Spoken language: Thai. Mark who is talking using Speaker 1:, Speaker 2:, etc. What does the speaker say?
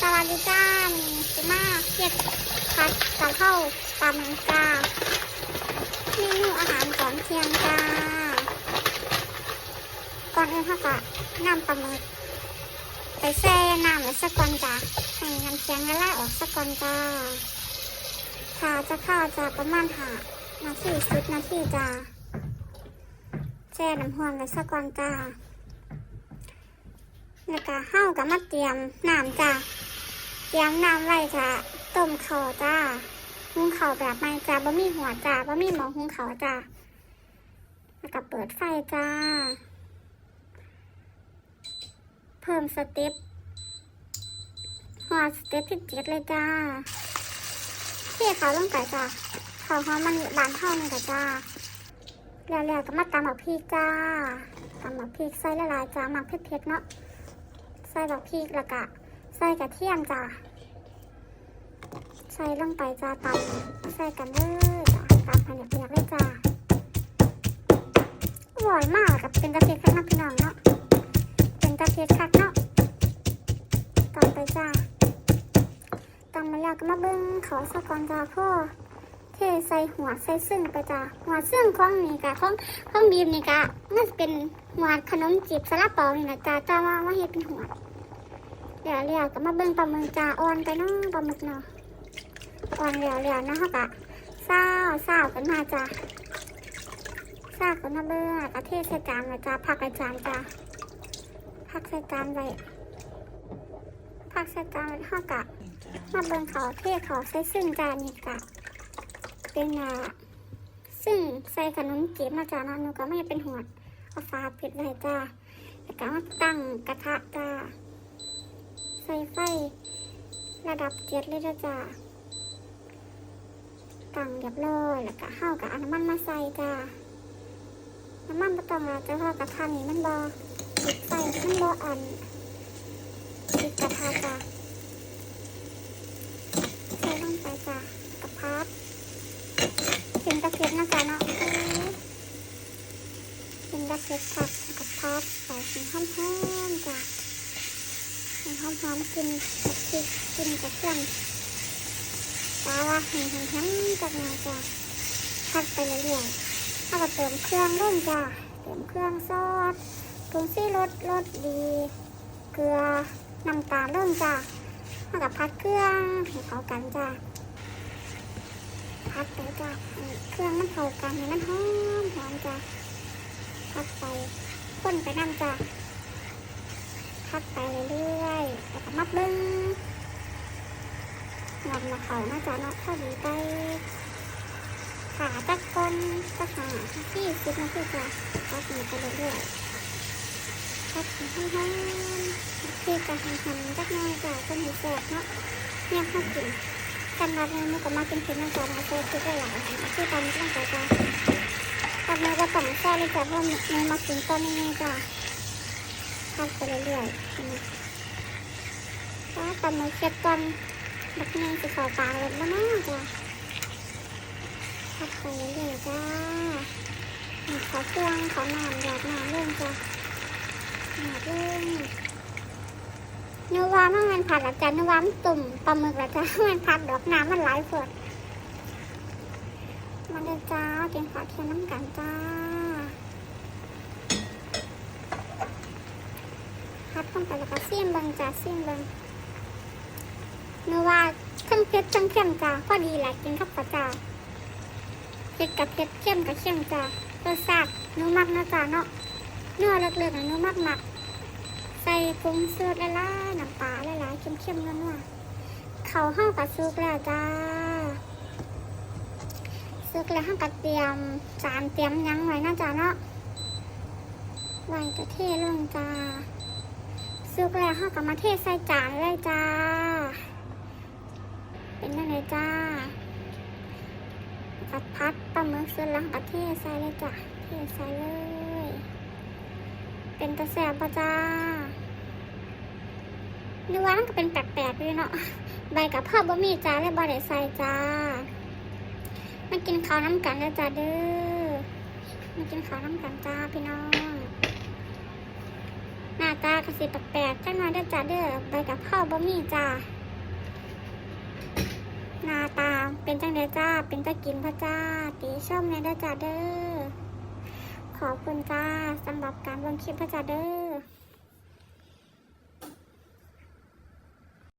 Speaker 1: สวัสดีจ้ามีสิมาเก็ดผัดกะเพราปลาหมึกจ้าเมนูอาหารก่อนเทียงจ้า ก่อนอื่นเขาก็นำปลาหมึกไปแช่น้ำไว้สักก่อนจ้าให้น้ำเคียงละลายออกสักก่อนจ้าถ้าจะเข้าจะประมาณหานาทีสิบนาทีจ้าแช่น้ำหอมไว้สักก่อนจ้า แล้วก็เฮากับมาเตรียมน้ำจ้าเตรียมน้ำไว้จ้าต้มข้าวจ้าหุงข้าวแบบไม่จ้าบะหมี่หัวจ้าบะหมี่หมอหุงข้าวจ้าแล้วก็เปิดไฟจ้า เพิ่มสเต็ปหัวสเต็ปที่เจ็ดเลยจ้าเที่เขาลงไปจ้าเขาหอมมันบานเท่านี่กับจ้าแล้วๆก็มาตำหมักพริกจ้าตำหมักพริกใส่ละลายจ้าหมักเผ็ดๆเนาะ ใส่ดอกพริกแล้วก็ใส่กระเทียมจ้าใส่ลงไปจ้าตำใส่กันเลยจ้าตำให้เปียกๆเลยจ้าอร่อยมากกับเป็นตะเพียคักนะพี่น้องเนาะเป็นตะเพียคักเนาะตำไปจ้าตำมาแล้วก็มาเบิ้งขอสกอนจ้าพ่อ เทใส่หัวใส่ซึ่งไปจ้าหัวซึ่งของนี่กะของของบีมนี่กะน่าจะเป็นหัวขนมจีบซาลาเปานี่นะจ้าจ้าว่าว่าเฮ็ดเป็นหัวเดี๋ยวเดี๋ยวก็มาเบิ่งปลาหมึกจ้าอ่อนไปเนาะปลาหมึกเนาะอ่อนเดี๋ยวเดี๋ยวนะเขากะเศร้าเศร้ากันมาจ้าเศร้ากันมาเบิ่งกระเทศใส่จานไว้จ้าผักใส่จานจ้าผักใส่จานไว้ผักใส่จานไว้เขากะมาเบิ่งเขาเทเขาใส่ซึ่งจานนี่กะ เป็นอ่าซึ่งใส่ขนมจีบมาจาเนาะหนูก็ไม่เป็นหัวเอาฟ้าปิดไว้จ้าแล้วก็มาตั้งกระทะจ้าใส่ไฟระดับเจ็ดเลยจ้าตั้งเรียบร้อยแล้วก็เข้ากับน้ำมันมาใส่จ้าน้ำมันไม่ต้องละจะเพราะกระทะนี้มันบอติดไฟมันบออ่อนติดกระทะจ้าใส่ลงไปจ้ากระพับเป็นตะเกียบนะจ้าเนาะเป็นตะเกียบผักกระพับใส่เป็นห้อมๆจ้า หอมกินกับพริกกินกับเครื่องปลาว่าแห้งแห้งๆจากนาจ้ะพัดไปเรื่อยๆถ้าก็เติมเครื่องลงจ้ะเติมเครื่องซอสปรุงซีรสรสดี เกลือน้ำตาลลงจ้ะถ้ากับพัดเครื่องให้เข้ากันจ้ะพัดไปจ้ะให้เครื่องมันเข้ากันให้มันหอมหอมจ้ะพัดไปข้นไปน้ำจ้ะพัดไปเรื่อย ๆแล้วก็มาเบิ้งงอนมาเขาน่าจะเนาะพอดีไปขาจักคนจักหาที่สิบนาทีจ้ะพัดหนูไปเรื่อยๆพัดให้หอมๆที่กระหันหันจักหน้อยจ้ะเป็นหูแสบเนาะเนี่ยข้าวกินกันรับเลยมันก็มากินเผ็ดนะจ๊ะมาเจอคือได้หลายที่ตอนนี้ต้องใจจ้ะตอนนี้ก็ต้องแซ่เลยจ้ะเพราะมันมากินตอนนี้จ้ะพัดไปเรื่อยๆ ถ้าตำมือเช็ดก่อนบักแมงสิเขาปากเลยบ้าน้าจ้ะพัดไปเรื่อยจ้าขอเครื่องขอน้ำหยอดน้ำเรื่องจ้ะหยอดเรื่องนึกว่ามันผัดละจ้ะนึกว่ามันตุ่มปลาหมึกละจ้ะมันผัดดอกน้ำมันไหลฝดมาเลยจ้ากินข้าวเที่ยงน้ำกันจ้าพัดลงไปแล้วก็เสียมบิงจ้าเสียมบิง เนื้อว่าทั้งเผ็ดทั้งเค็มจ้าพอดีแหละกินข้าวปลาจ้าเผ็ดกับเผ็ดเค็มกับเค็มจ้ารสชาติเนื้อมักนะจ้าเนาะเนื้อเลือกๆนะเนื้อมักมักใส่ปรุงเสื้อละลายน้ำปลาละลายๆเค็มๆนัวๆเขาห้ากับซุกแล้วจ้าซุกแล้วห้ากับเตรียมจานเตรียมยังไว้นะจ้าเนาะไว้กระเทลงจ้าซุกแล้วห้ากับมาเทใส่จานเลยจ้า เป็นยังไงจ้ากัดพัดปลาหมึกเสร็จแล้วกัดเทศใส่เลยจ้ะเทใส่เลย เป็นตะแสบปะจ้าดูว่ามันก็เป็นแปลกๆด้วยเนาะใบกับพ่อบะหมี่จ้าและบะเดใส่จ้ามากินข้าวน้ำกันเลยจ้าเด้อมากินข้าวน้ำกันจ้าพี่น้องหน้าตากระสิแปลกๆจังหน่อยเด้อจ้าเด้อใบกับข้าวบะหมี่จ้าหน้าตา เป็นจังเด้อจ้า เป็นตะกินพระจ้า ตีชมในเด้อจ้าเด้อ ขอบคุณจ้าสำหรับการลงคลิปพระจ้าเด้อ